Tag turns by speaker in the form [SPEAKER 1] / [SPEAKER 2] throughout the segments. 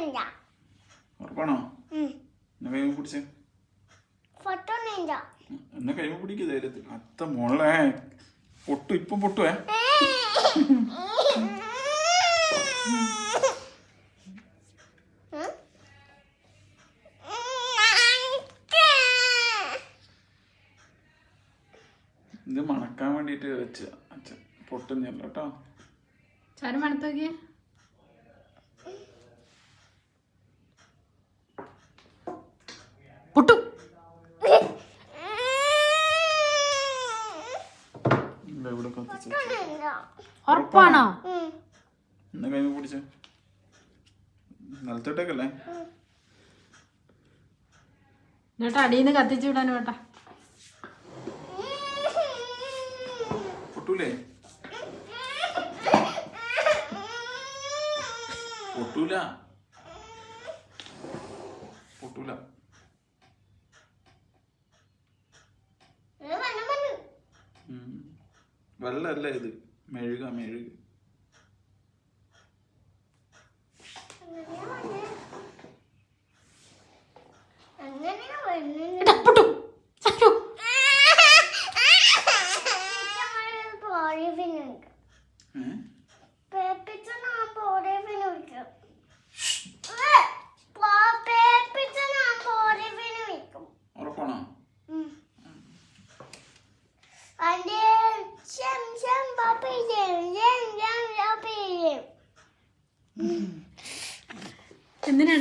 [SPEAKER 1] നിന്റെ
[SPEAKER 2] ഉറപ്പാണോ? എന്നെ കൈമ പിടിച്ചേ.
[SPEAKER 1] ഫോട്ടോ നിന്റെ
[SPEAKER 2] എന്നാ കൈമ പിടിക്ക് ധൈര്യത്തിൽ. അത്ത മോളെ. പൊട്ടു ഇപ്പം പൊട്ടുവേ ഇത് മണക്കാൻ വേണ്ടിയിട്ട് വെച്ച. അച്ഛൻ പൊട്ടുന്നില്ല കേട്ടോ.
[SPEAKER 3] ചാരം മണത്തോക്കിയേ പൊട്ടു
[SPEAKER 2] ഇല്ല ഇവിടെ കത്തിച്ച
[SPEAKER 3] ഉറപ്പാണോ?
[SPEAKER 2] എന്നാ കൈമ പിടിച്ചേ. നിലത്തോട്ടേക്കല്ലേ?
[SPEAKER 3] എന്നിട്ട് അടിയിന്ന് കത്തിച്ചു വിടാൻ വേട്ടാ
[SPEAKER 2] പൊട്ടൂലേ? പൊട്ടൂല. പൊട്ടൂല. ഉം. ഇത്? മെഴുക മെഴുക
[SPEAKER 1] അങ്ങനെയാ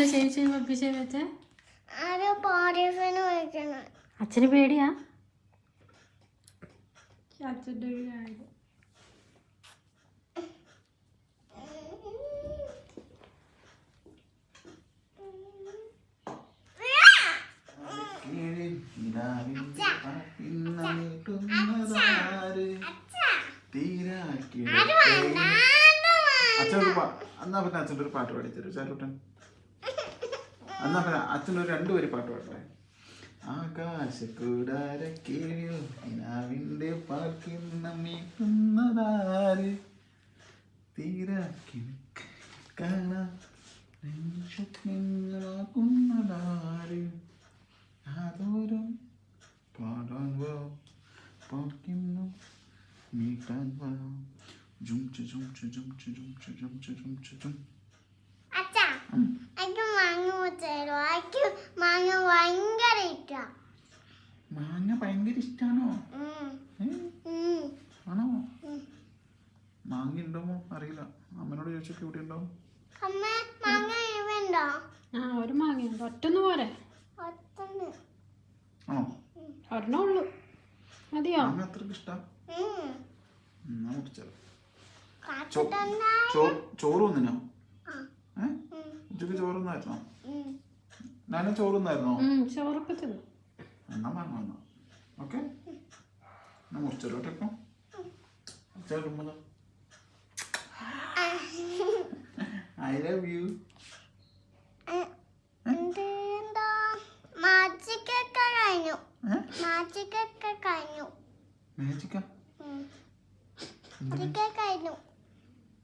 [SPEAKER 3] ചേച്ചി പപ്പിച്ചേ വെച്ചേ അച്ഛന് പേടിയാ
[SPEAKER 2] അച്ഛന്റെ എന്നാ പിന്നെ അച്ഛന്റെ ഒരു പാട്ട് പാടി തരൂ ചാലൂട്ടൻ എന്നാ പിന്നെ അച്ഛനൊരു രണ്ടു വരി പാട്ട് പാടട്ടെ? കീഴിൽ നിലാവിന്റെ പാർക്കുന്ന മീട്ടുന്നതാര് തീരാക്കി കാണാൻ ാക്കുന്നതാര് ആദോരം പാടാൻ വാ.
[SPEAKER 1] മാങ്ങ ഭയങ്കര ഇഷ്ടാ.
[SPEAKER 2] മാങ്ങ ഭയങ്കര ഇഷ്ടാണോ? ആണോ? മാങ്ങ ഉണ്ടോ അറിയില്ല. അമ്മനോട് ചോദിച്ചൊക്കെ ഇവിടെ ഉണ്ടോ
[SPEAKER 1] അമ്മ മാങ്ങ ഇവണ്ടോ
[SPEAKER 3] ആ ഒരു മാങ്ങയുണ്ട്. ഒറ്റൊന്നു പോരെ.
[SPEAKER 2] ആണോ?
[SPEAKER 3] മതിയോ?
[SPEAKER 2] അത്രയ്ക്ക് ഇഷ്ടം? ചോറ്
[SPEAKER 1] ആ.
[SPEAKER 2] ഏ ഉച്ചയ്ക്ക് ചോറുന്നായിരുന്നോ?
[SPEAKER 1] ഉം.
[SPEAKER 2] ഞാനും ചോറ് തിന്നായിരുന്നോ
[SPEAKER 3] ഉം, ചോറൊക്കെ തിന്നു
[SPEAKER 2] എന്നാ മാങ്ങ വന്നോ ഓക്കെ? എന്നാ മുറിച്ചോട്ടെ കേട്ടോ ചേട്ടുമ്പോ ഐ ലവ് യു മാജിക്കാ?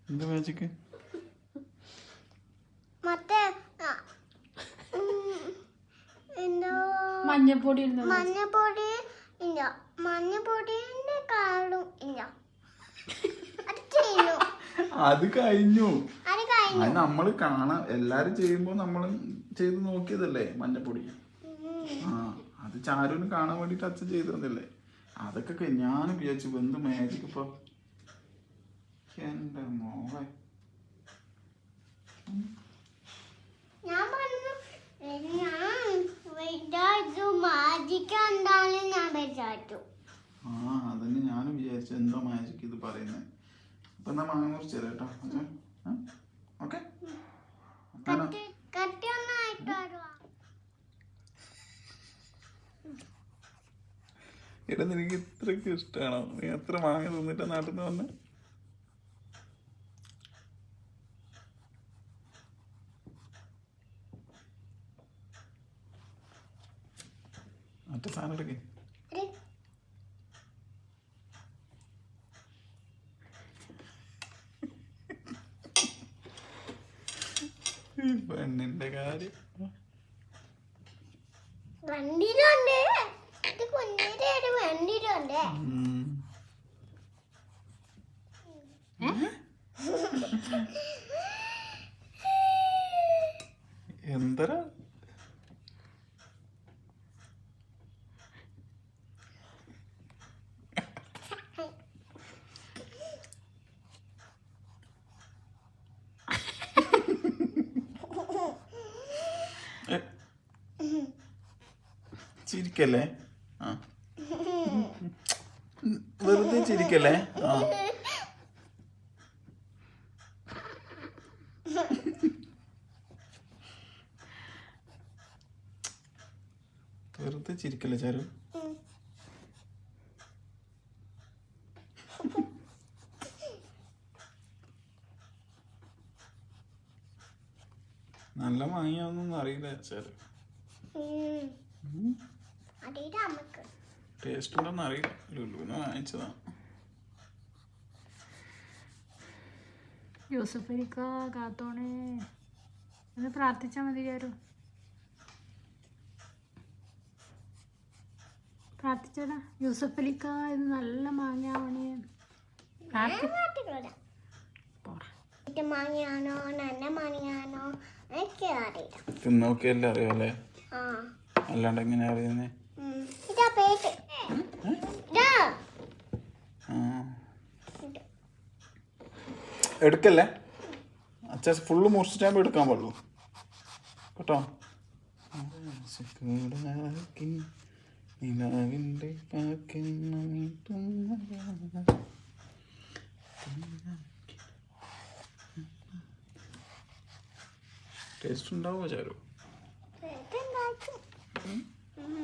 [SPEAKER 2] എന്ത് മാജിക്ക്
[SPEAKER 1] മറ്റേ ആ, ഉം, എന്തോ
[SPEAKER 3] മഞ്ഞപ്പൊടി ഇടുന്നത്
[SPEAKER 1] മഞ്ഞപ്പൊടി ഇല്ല. മഞ്ഞപ്പൊടിന്റെ കാളും ഇല്ല. അത് ചെയ്യുന്നു
[SPEAKER 2] അത് കഴിഞ്ഞു.
[SPEAKER 1] അത് കഴിഞ്ഞു.
[SPEAKER 2] അത് നമ്മൾ കാണാൻ എല്ലാരും ചെയ്യുമ്പോ നമ്മൾ ചെയ്ത് നോക്കിയതല്ലേ മഞ്ഞപ്പൊടി? ആ അത് ചാരുവിന് കാണാൻ വേണ്ടിട്ട് അച്ഛൻ ചെയ്തിരുന്നില്ലേ? അതൊക്കെ ഞാൻ ഞാനും വിചാരിച്ചു എന്ത് മാജിക് ഇപ്പൊ? എന്റെ മോളെ
[SPEAKER 1] ഞാൻ പറഞ്ഞു "ഏ, ഞാൻ വിചാരിച്ചു മാജിക്ക് എന്താണെന്ന് ഞാൻ വിചാരിച്ചു
[SPEAKER 2] ആ അതന്നെ ഞാനും വിചാരിച്ചു എന്തോ മാജിക് ഇത് പറയുന്നത് അപ്പൊ എന്നാ മാങ്ങ മുറിച്ച് തരാം കേട്ടോ. അച്ഛൻ ഓക്കെ?
[SPEAKER 1] കട്ടി കട്ടിയൊന്നായിട്ട് വരുവാ?
[SPEAKER 2] എടാ നിനക്ക് ഇത്രയ്ക്ക് ഇഷ്ടമാണോ നീ എത്ര മാങ്ങ തിന്നിട്ട നാട്ടിൽ നിന്ന് വന്നെ? മറ്റേ സാധനം എടുക്കേ
[SPEAKER 1] ഒരു
[SPEAKER 2] പെണ്ണിന്റെ കാര്യം.
[SPEAKER 1] വണ്ടിയിലുണ്ട്. ഇത് കുഞ്ഞിന്റെ ഒരു വണ്ടിയിലുണ്ട്
[SPEAKER 2] ഉം. എന്തരാ? ചിരിക്കല്ലേ? ആ. വെറുതെ ചിരിക്കല്ലേ? ആ. വെറുതെ ചിരിക്കല്ലേ ചാരു? നല്ല മാങ്ങിയാന്നൊന്നും അറിയില്ല ചാരു. ടേസ്റ്റ് ഉണ്ടോന്ന് അറിയില്ല. ലുലുന്ന് വാങ്ങിച്ചതാ.
[SPEAKER 3] യൂസഫ് അലിക്ക കാത്തോണേ. ഒന്ന് പ്രാർത്ഥിച്ചാൽ മതി ചാരു പ്രാർത്ഥിച്ചടാ. യൂസഫ് അലിക്ക ഇത് നല്ല മാങ്ങയാവണേ.
[SPEAKER 1] മാങ്ങയാണോ? നല്ല മാങ്ങയാണോ? എനിക്ക് അറിയില്ല.
[SPEAKER 2] തിന്നോക്കിയല്ലേ അറിയാലേ
[SPEAKER 1] ആ.
[SPEAKER 2] അല്ലാണ്ട് എങ്ങനെ അറിയുന്നേ.
[SPEAKER 1] ഇതാ പേട്ട് ഇതാ.
[SPEAKER 2] എടുക്കല്ലേ? അച്ഛാ ഫുള്ള് മുറിച്ചിട്ടാകുമ്പോൾ എടുക്കാൻ പാടുള്ളൂ. കേട്ടോ? നിലാവിന്റെ ടേസ്റ്റ് ഉണ്ടാവുമോ ചാരു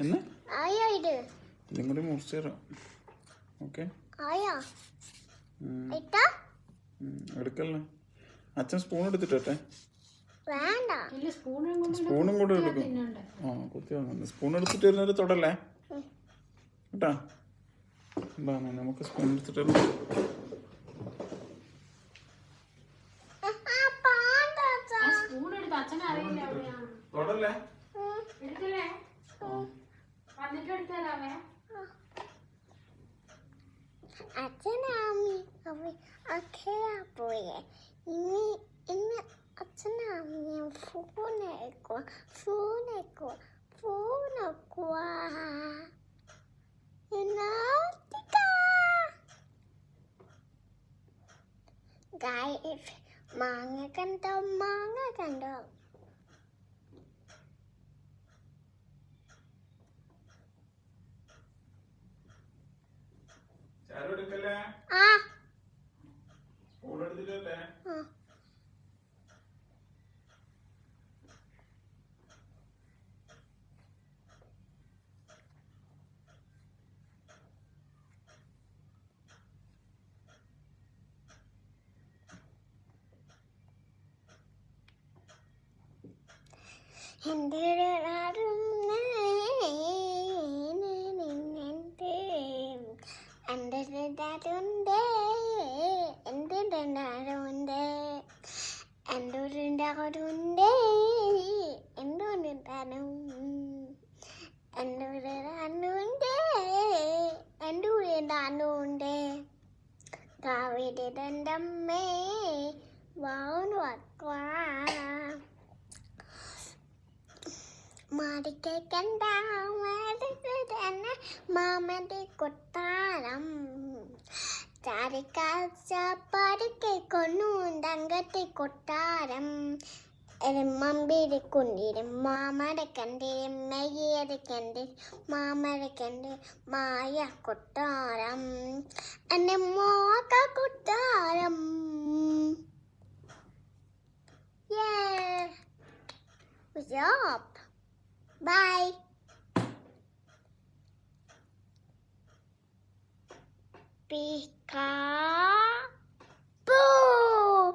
[SPEAKER 2] എന്ന്?
[SPEAKER 1] ആയോ ഇത്.
[SPEAKER 2] ഇതും കൂടി മുറിച്ച് തരാം. ഓക്കെ.
[SPEAKER 1] ആയോ? ഇട്ടാ?
[SPEAKER 2] എടുക്കല്ലേ? അച്ഛൻ സ്പൂൺ എടുത്തിട്ടെ
[SPEAKER 1] വേണ്ട.
[SPEAKER 3] ഇല്ല സ്പൂണും
[SPEAKER 2] കൂടെ എടുക്കും. ആ കുത്തി വന്നു സ്പൂൺ എടുത്തിട്ട് തൊടല്ലേ? കേട്ടാ? എന്താ നമുക്ക് സ്പൂൺ എടുത്തിട്ട് വരാം.
[SPEAKER 1] ആ, പാണ്ട അച്ഛാ.
[SPEAKER 3] സ്പൂൺ എടുത്ത് അച്ഛനെ അറിയില്ല എവിടെയാണ്
[SPEAKER 2] തൊടല്ലേ?
[SPEAKER 1] അച്ഛനാമി അഖില പോയെ. ഇനി ഇന്ന് അച്ഛനാമി എടുക്കുക ഫോൺ എടുക്കുക ഗായ്സ് മാങ്ങ കണ്ടോ മാങ്ങ കണ്ടോ
[SPEAKER 2] ചാരു എടുക്കല്ലേ
[SPEAKER 1] ആ
[SPEAKER 2] സ്പൂൺ എടുത്തിട്ടല്ലേ
[SPEAKER 1] ആ. എന്റെ ഒരു നാടും എന്റെ ഒരു നാടുണ്ട് എന്റെ ഒരു നാടുണ്ട് എന്റെ മാറിക്കേക്കണ്ട തന്നെ മാമന്റെ കൊട്ടാരം. ചാരിക്കാച്ച പരുക്കെ കൊന്നു തങ്കത്തെ കൊട്ടാരം മമ്പിയുടെ കുണ്ടിരും മാമയുടെ കണ്ടിരും മെയ്യയുടെ കണ്ടിരും മാമയുടെ കണ്ട് മായ കൊട്ടാരം എന്റെ മോക്ക കൊട്ടാരം Yeah. Good job. Bye. Pika. Boo!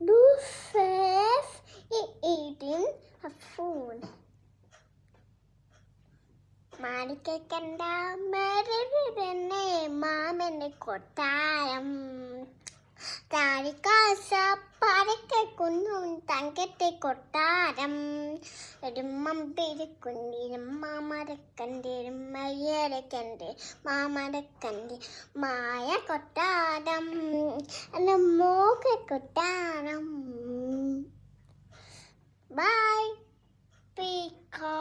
[SPEAKER 1] Lucius is eating a food. മാണിക്കണ്ട മരവിടനെ മാമന്റെ കൊട്ടാരം താരിക്കാശ പരക്കെ കുന്നും തങ്കത്തെ കൊട്ടാരം. എരുമ്മമ്പിരിക്കുണ്ടിരും മാമരക്കണ്ടിരും മയ്യരക്കണ്ട് മാമരക്കണ്ട് മായ കൊട്ടാരം എന്റെ മോക കൊട്ടാരം. By പീക്കാ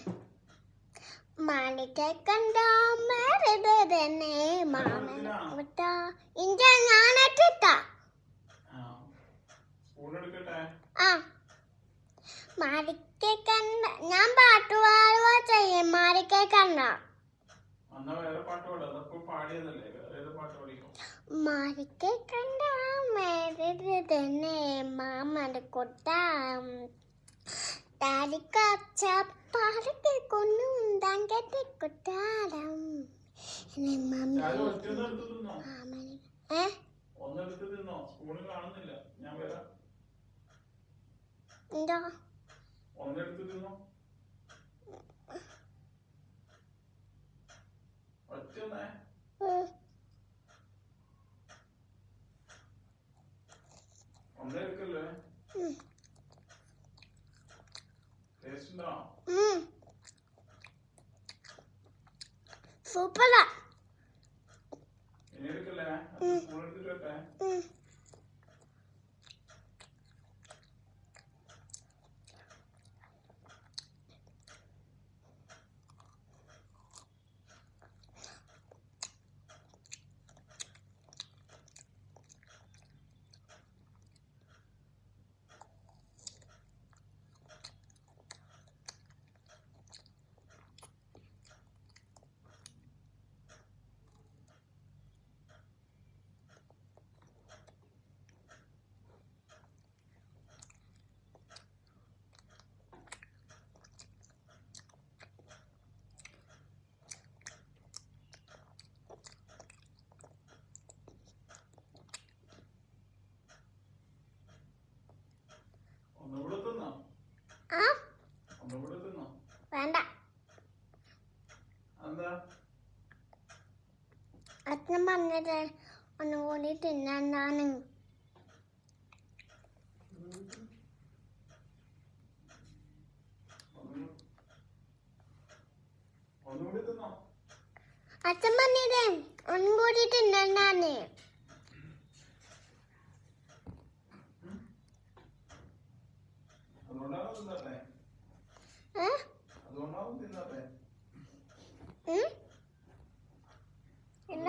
[SPEAKER 1] phone. മാണിക്കെ കണ്ട? മരടനെ മാമനെ കൊട്ട ഇഞ്ച ഞാനട്ടിട്ട
[SPEAKER 2] സ്പൂൺ എടുക്കട്ടെ?
[SPEAKER 1] ആ. മാരിക്കെ കണ്ട ഞാൻ പാട്ട് പാടുക ചെയ്യും. മാരിക്കെ കണ്ട?
[SPEAKER 2] അന്ന വേറെ പാട്ട് പാടാം. അതപ്പോ പാടിയതല്ലേ? വേറെ ഏത് പാട്ട് പാടിക്കോ
[SPEAKER 1] മാരിക്കെ കണ്ട? മരടനെ മാമന്റെ കൊട്ട. താരിക്കച്ച പാടത്തെ തങ്കത്തെ കൊട്ടാരം മമ്മി
[SPEAKER 2] ഞാൻ ഒറ്റൊന്നും എടുത്ത് തിന്നോ
[SPEAKER 1] മാമന് ഏ
[SPEAKER 2] ഒന്നെടുത്ത് തിന്നോ സ്പൂണിൽ കാണുന്നില്ല ഞാൻ വരാം
[SPEAKER 1] എന്താ
[SPEAKER 2] ഒന്നെടുത്ത് തിന്നോ ഒറ്റൊന്നേ
[SPEAKER 1] ഉം.
[SPEAKER 2] ഒന്നെടുക്കല്ലേ
[SPEAKER 1] ഉം.
[SPEAKER 2] ടേസ്റ്റ് ഉണ്ടോ
[SPEAKER 1] ഉം. സൂപ്പറാ
[SPEAKER 2] ഇനി എടുക്കല്ലേ സ്പൂൺ എടുത്തിട്ട് വെക്കേ
[SPEAKER 1] ഉം.
[SPEAKER 2] ഒന്നുകൂടെ തിന്നോ
[SPEAKER 1] ആ
[SPEAKER 2] ഒന്നുകൂടെ തിന്നോ
[SPEAKER 1] വേണ്ട
[SPEAKER 2] എന്താ
[SPEAKER 1] അച്ഛൻ പറഞ്ഞത് ഒന്നും കൂടി
[SPEAKER 2] തിന്നാന്നാണ്
[SPEAKER 1] അച്ഛൻ പറഞ്ഞത് ഒന്നും കൂടി തിന്നാന്നാണ്
[SPEAKER 2] അതുകൊണ്ടാണോ തിന്നട്ടെ
[SPEAKER 1] ഏ?
[SPEAKER 2] അതുകൊണ്ടാണോ തിന്നട്ടെ
[SPEAKER 1] ഉം? ഇല്ല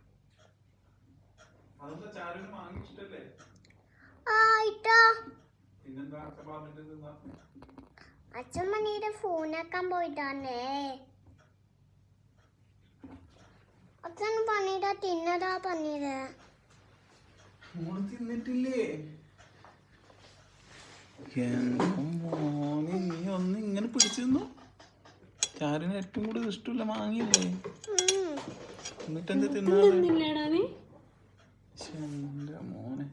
[SPEAKER 1] അച്ഛൻ മണിയുടെ ഫോണാക്കാൻ പോയിട്ടാണേ അച്ഛൻ പന്നീരാ തിന്നതാ
[SPEAKER 2] മോൾ തിന്നിട്ടില്ലേ? എന്താ മോനെ നീ ഒന്ന് ഇങ്ങനെ പിടിച്ചു നിന്നു. ചാരിന് ഏറ്റവും കൂടുതൽ ഇഷ്ടമില്ല മാങ്ങിയില്ലേ?
[SPEAKER 1] ഉം.
[SPEAKER 2] എന്നിട്ട് എന്റെ മോനെ.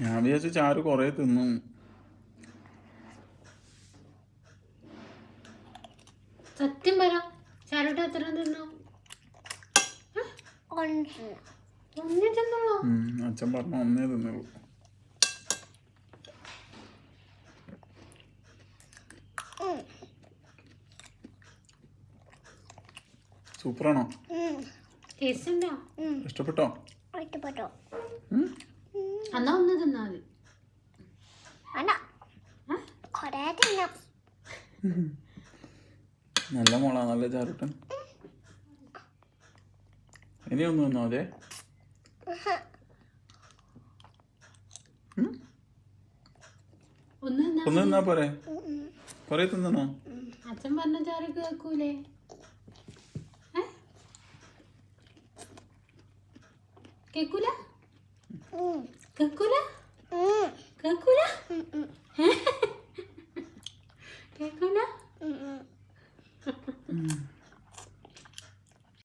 [SPEAKER 2] ഞാൻ വിചാരിച്ച ചാരു കുറേ തിന്നു
[SPEAKER 3] സത്യം പറ ചാരോട്ട് എത്ര തിന്നോ
[SPEAKER 1] ഒന്ന്.
[SPEAKER 3] ഒന്നേ തിന്നുള്ളൂ
[SPEAKER 2] ഉം, അച്ഛൻ പറഞ്ഞു ഒന്നേ തിന്നുള്ളൂ. സൂപ്പറാണോ. ഇഷ്ടപ്പെട്ടോ?
[SPEAKER 1] ഇഷ്ടപ്പെട്ടോ.
[SPEAKER 3] ഒന്ന് തിന്നാ മതി.
[SPEAKER 2] നല്ല മോളാ നല്ല ചാരുട്ടൻ ഇനി ഒന്ന് നിന്നോ അതെ
[SPEAKER 3] ഒന്ന്
[SPEAKER 2] നിന്നാ പോരെ? കൊറേ തിന്നോ
[SPEAKER 3] അച്ഛൻ പറഞ്ഞ ചാറ് കേൾക്കൂലേ? കേക്കൂല? കേക്കൂല? കേക്കൂല? കേക്കൂല?